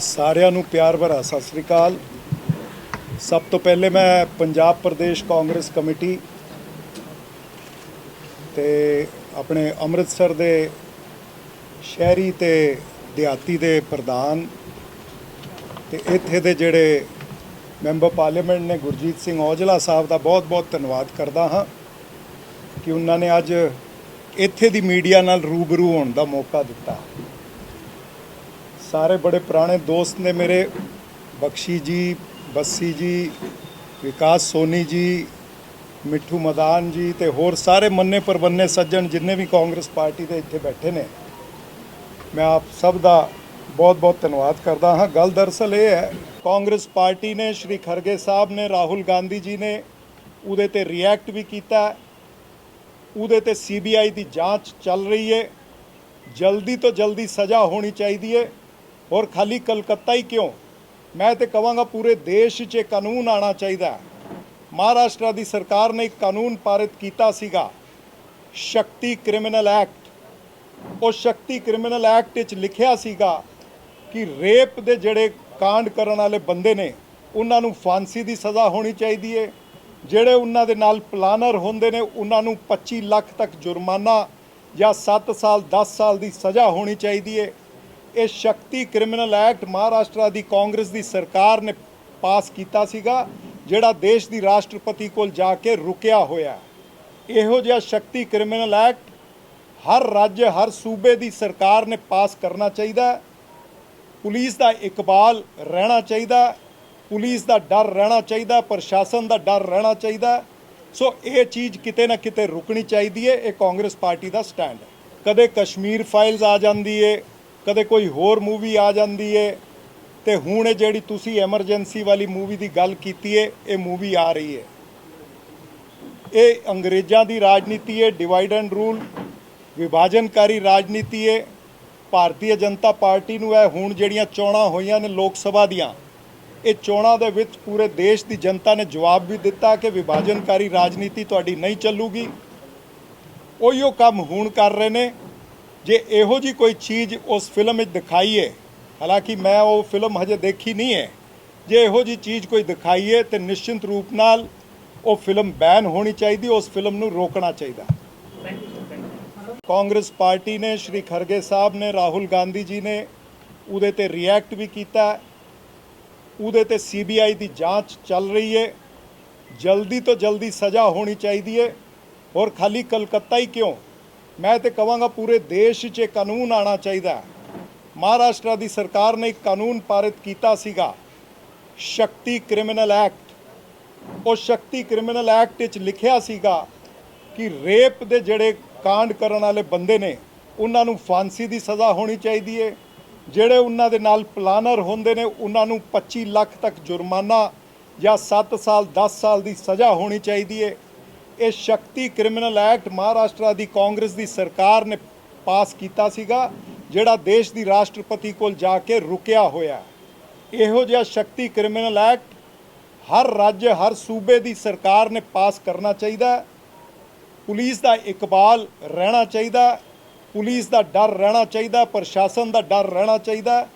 ਸਾਰਿਆਂ ਨੂੰ ਪਿਆਰ ਭਰਾ, ਸਤਿ ਸ੍ਰੀ ਅਕਾਲ। ਸਭ ਤੋਂ ਪਹਿਲੇ ਮੈਂ ਪੰਜਾਬ ਪ੍ਰਦੇਸ਼ ਕਾਂਗਰਸ ਕਮੇਟੀ ਤੇ ਆਪਣੇ ਅੰਮ੍ਰਿਤਸਰ ਦੇ ਸ਼ਹਿਰੀ ਤੇ ਦਿਹਾਤੀ ਦੇ ਪ੍ਰਧਾਨ ਤੇ ਇੱਥੇ ਦੇ ਜਿਹੜੇ ਮੈਂਬਰ ਪਾਰਲੀਮੈਂਟ ਨੇ ਗੁਰਜੀਤ ਸਿੰਘ ਔਜਲਾ ਸਾਹਿਬ ਦਾ ਬਹੁਤ-ਬਹੁਤ ਧੰਨਵਾਦ ਕਰਦਾ ਹਾਂ ਕਿ ਉਹਨਾਂ ਨੇ ਅੱਜ ਇੱਥੇ ਦੀ ਮੀਡੀਆ ਨਾਲ ਰੂਬਰੂ ਹੋਣ ਦਾ ਮੌਕਾ ਦਿੱਤਾ। ਸਾਰੇ ਬੜੇ ਪੁਰਾਣੇ ਦੋਸਤ ਨੇ ਮੇਰੇ। ਬਖਸ਼ੀ ਜੀ, ਬੱਸੀ ਜੀ, ਵਿਕਾਸ ਸੋਨੀ ਜੀ, ਮਿੱਠੂ ਮਦਾਨ ਜੀ ਤੇ ਹੋਰ ਸਾਰੇ ਮੰਨੇ ਪਰਵੰਨੇ ਸੱਜਣ ਜਿੰਨੇ ਵੀ ਕਾਂਗਰਸ ਪਾਰਟੀ ਦੇ ਇੱਥੇ ਬੈਠੇ ਨੇ। ਮੈਂ ਆਪ ਸਭ ਦਾ ਬਹੁਤ-ਬਹੁਤ ਧੰਨਵਾਦ ਕਰਦਾ ਹਾਂ। ਗੱਲ ਦਰਅਸਲ ਇਹ ਹੈ, ਕਾਂਗਰਸ ਪਾਰਟੀ ਨੇ, ਸ਼੍ਰੀ ਖਰਗੇ ਸਾਹਿਬ ਨੇ, ਰਾਹੁਲ ਗਾਂਧੀ ਜੀ ਨੇ ਉਹਦੇ ਤੇ ਰਿਐਕਟ ਵੀ ਕੀਤਾ। ਉਹਦੇ ਤੇ ਸੀਬੀਆਈ ਦੀ ਜਾਂਚ ਚੱਲ ਰਹੀ ਹੈ। ਜਲਦੀ ਤੋਂ ਜਲਦੀ ਸਜ਼ਾ ਹੋਣੀ ਚਾਹੀਦੀ ਹੈ। ਔਰ ਖਾਲੀ ਕਲਕੱਤਾ ਹੀ ਕਿਉਂ? ਮੈਂ ਤੇ ਕਹਾਂਗਾ ਪੂਰੇ ਦੇਸ਼ 'ਚ ਇਹ ਕਾਨੂੰਨ ਆਣਾ ਚਾਹੀਦਾ ਮਹਾਰਾਸ਼ਟਰ ਦੀ ਸਰਕਾਰ ਨੇ ਇੱਕ ਕਾਨੂੰਨ ਪਾਰਿਤ ਕੀਤਾ ਸੀਗਾ, ਸ਼ਕਤੀ ਕ੍ਰਿਮੀਨਲ ਐਕਟ। ਉਹ ਸ਼ਕਤੀ ਕ੍ਰਿਮੀਨਲ ਐਕਟ ਵਿੱਚ ਲਿਖਿਆ ਸੀਗਾ ਕਿ ਰੇਪ ਦੇ ਜਿਹੜੇ ਕਾਂਡ ਕਰਨ ਵਾਲੇ ਬੰਦੇ ਨੇ, ਉਹਨਾਂ ਨੂੰ ਫਾਂਸੀ ਦੀ ਸਜ਼ਾ ਹੋਣੀ ਚਾਹੀਦੀ ਹੈ ਜਿਹੜੇ ਉਹਨਾਂ ਦੇ ਨਾਲ ਪਲਾਨਰ ਹੁੰਦੇ ਨੇ, ਉਹਨਾਂ ਨੂੰ 25 ਲੱਖ ਤੱਕ ਜੁਰਮਾਨਾ ਜਾਂ 7 ਸਾਲ 10 ਸਾਲ ਦੀ ਸਜ਼ਾ ਹੋਣੀ ਚਾਹੀਦੀ ਹੈ ਇਹ ਸ਼ਕਤੀ ਕ੍ਰਿਮੀਨਲ ਐਕਟ ਮਹਾਰਾਸ਼ਟਰ ਦੀ ਕਾਂਗਰਸ ਦੀ ਸਰਕਾਰ ਨੇ ਪਾਸ ਕੀਤਾ ਸੀਗਾ, ਜਿਹੜਾ ਦੇਸ਼ ਦੀ ਰਾਸ਼ਟਰਪਤੀ ਕੋਲ ਜਾ ਕੇ ਰੁਕਿਆ ਹੋਇਆ ਇਹੋ ਜਿਹਾ ਸ਼ਕਤੀ ਕ੍ਰਿਮੀਨਲ ਐਕਟ ਹਰ ਰਾਜ, ਹਰ ਸੂਬੇ ਦੀ ਸਰਕਾਰ ਨੇ ਪਾਸ ਕਰਨਾ ਚਾਹੀਦਾ ਹੈ। ਪੁਲਿਸ ਦਾ ਇਕਬਾਲ ਰਹਿਣਾ ਚਾਹੀਦਾ ਪੁਲਿਸ ਦਾ ਡਰ ਰਹਿਣਾ ਚਾਹੀਦਾ ਪ੍ਰਸ਼ਾਸਨ ਦਾ ਡਰ ਰਹਿਣਾ ਚਾਹੀਦਾ ਸੋ ਇਹ ਚੀਜ਼ ਕਿਤੇ ਨਾ ਕਿਤੇ ਰੁਕਣੀ ਚਾਹੀਦੀ ਹੈ, ਇਹ ਕਾਂਗਰਸ ਪਾਰਟੀ ਦਾ ਸਟੈਂਡ ਹੈ। ਕਦੇ ਕਸ਼ਮੀਰ ਫਾਈਲਸ ਆ ਜਾਂਦੀ ਹੈ ਕਦੇ ਕੋਈ ਹੋਰ ਮੂਵੀ ਆ ਜਾਂਦੀ ਹੈ ਤੇ ਹੁਣ ਇਹ ਜਿਹੜੀ ਤੁਸੀਂ ਐਮਰਜੈਂਸੀ ਵਾਲੀ ਮੂਵੀ ਦੀ ਗੱਲ ਕੀਤੀ ਹੈ ਇਹ ਮੂਵੀ ਆ ਰਹੀ ਹੈ ਇਹ ਅੰਗਰੇਜ਼ਾਂ ਦੀ ਰਾਜਨੀਤੀ ਹੈ ਡਿਵਾਈਡ ਐਂਡ ਰੂਲ ਵਿਭਾਜਨਕਾਰੀ ਰਾਜਨੀਤੀ ਹੈ ਭਾਰਤੀ ਜਨਤਾ ਪਾਰਟੀ ਨੂੰ ਇਹ ਹੁਣ ਜਿਹੜੀਆਂ ਚੋਣਾਂ ਹੋਈਆਂ ਨੇ ਲੋਕ ਸਭਾ ਦੀਆਂ, ਇਹ ਚੋਣਾਂ ਦੇ ਵਿੱਚ ਪੂਰੇ ਦੇਸ਼ ਦੀ ਜਨਤਾ ਨੇ ਜਵਾਬ ਵੀ ਦਿੱਤਾ ਕਿ ਵਿਭਾਜਨਕਾਰੀ ਰਾਜਨੀਤੀ ਤੁਹਾਡੀ ਨਹੀਂ ਚੱਲੂਗੀ। ਉਹੀਓ ਕੰਮ ਹੁਣ ਕਰ ਰਹੇ ਨੇ ਜੇ ਇਹੋ ਜੀ ਕੋਈ ਚੀਜ਼ ਉਸ ਫਿਲਮ ਵਿੱਚ ਦਿਖਾਈ ਹੈ, ਹਾਲਾਂਕਿ ਮੈਂ ਉਹ ਫਿਲਮ ਹਜੇ ਦੇਖੀ ਨਹੀਂ ਹੈ, ਜੇ ਇਹੋ ਜੀ ਚੀਜ਼ ਕੋਈ ਦਿਖਾਈ ਹੈ ਤੇ ਨਿਸ਼ਚਿੰਤ ਰੂਪ ਨਾਲ ਉਹ ਫਿਲਮ ਬੈਨ ਹੋਣੀ ਚਾਹੀਦੀ, ਉਸ ਫਿਲਮ ਨੂੰ ਰੋਕਣਾ ਚਾਹੀਦਾ। ਕਾਂਗਰਸ ਪਾਰਟੀ ਨੇ, ਸ਼੍ਰੀ ਖਰਗੇ ਸਾਹਿਬ ਨੇ, ਰਾਹੁਲ ਗਾਂਧੀ ਜੀ ਨੇ ਉਹਦੇ ਤੇ ਰਿਐਕਟ ਵੀ ਕੀਤਾ। ਉਹਦੇ ਤੇ ਸੀਬੀਆਈ ਦੀ ਜਾਂਚ ਚੱਲ ਰਹੀ ਹੈ। ਜਲਦੀ ਤੋਂ ਜਲਦੀ ਸਜ਼ਾ ਹੋਣੀ ਚਾਹੀਦੀ ਹੈ। ਔਰ ਖਾਲੀ ਕਲਕੱਤਾ ਹੀ ਕਿਉਂ? ਮੈਂ ਤੇ ਕਹਾਂਗਾ ਪੂਰੇ ਦੇਸ਼ 'ਚ ਇਹ ਕਾਨੂੰਨ ਆਣਾ ਚਾਹੀਦਾ ਮਹਾਰਾਸ਼ਟਰ ਦੀ ਸਰਕਾਰ ਨੇ ਇੱਕ ਕਾਨੂੰਨ ਪਾਰਿਤ ਕੀਤਾ ਸੀਗਾ, ਸ਼ਕਤੀ ਕ੍ਰਿਮੀਨਲ ਐਕਟ। ਉਹ ਸ਼ਕਤੀ ਕ੍ਰਿਮੀਨਲ ਐਕਟ ਵਿੱਚ ਲਿਖਿਆ ਸੀਗਾ ਕਿ ਰੇਪ ਦੇ ਜਿਹੜੇ ਕਾਂਡ ਕਰਨ ਵਾਲੇ ਬੰਦੇ ਨੇ, ਉਹਨਾਂ ਨੂੰ ਫਾਂਸੀ ਦੀ ਸਜ਼ਾ ਹੋਣੀ ਚਾਹੀਦੀ ਹੈ ਜਿਹੜੇ ਉਹਨਾਂ ਦੇ ਨਾਲ ਪਲਾਨਰ ਹੁੰਦੇ ਨੇ, ਉਹਨਾਂ ਨੂੰ 25 ਲੱਖ ਤੱਕ ਜੁਰਮਾਨਾ ਜਾਂ 7 ਸਾਲ 10 ਸਾਲ ਦੀ ਸਜ਼ਾ ਹੋਣੀ ਚਾਹੀਦੀ ਹੈ ਇਹ ਸ਼ਕਤੀ ਕ੍ਰਿਮੀਨਲ ਐਕਟ ਮਹਾਰਾਸ਼ਟਰ ਦੀ ਕਾਂਗਰਸ ਦੀ ਸਰਕਾਰ ਨੇ ਪਾਸ ਕੀਤਾ ਸੀਗਾ, ਜਿਹੜਾ ਦੇਸ਼ ਦੀ ਰਾਸ਼ਟਰਪਤੀ ਕੋਲ ਜਾ ਕੇ ਰੁਕਿਆ ਹੋਇਆ ਇਹੋ ਜਿਹਾ ਸ਼ਕਤੀ ਕ੍ਰਿਮੀਨਲ ਐਕਟ ਹਰ ਰਾਜ, ਹਰ ਸੂਬੇ ਦੀ ਸਰਕਾਰ ਨੇ ਪਾਸ ਕਰਨਾ ਚਾਹੀਦਾ ਪੁਲਿਸ ਦਾ ਇਕਬਾਲ ਰਹਿਣਾ ਚਾਹੀਦਾ ਪੁਲਿਸ ਦਾ ਡਰ ਰਹਿਣਾ ਚਾਹੀਦਾ ਪ੍ਰਸ਼ਾਸਨ ਦਾ ਡਰ ਰਹਿਣਾ ਚਾਹੀਦਾ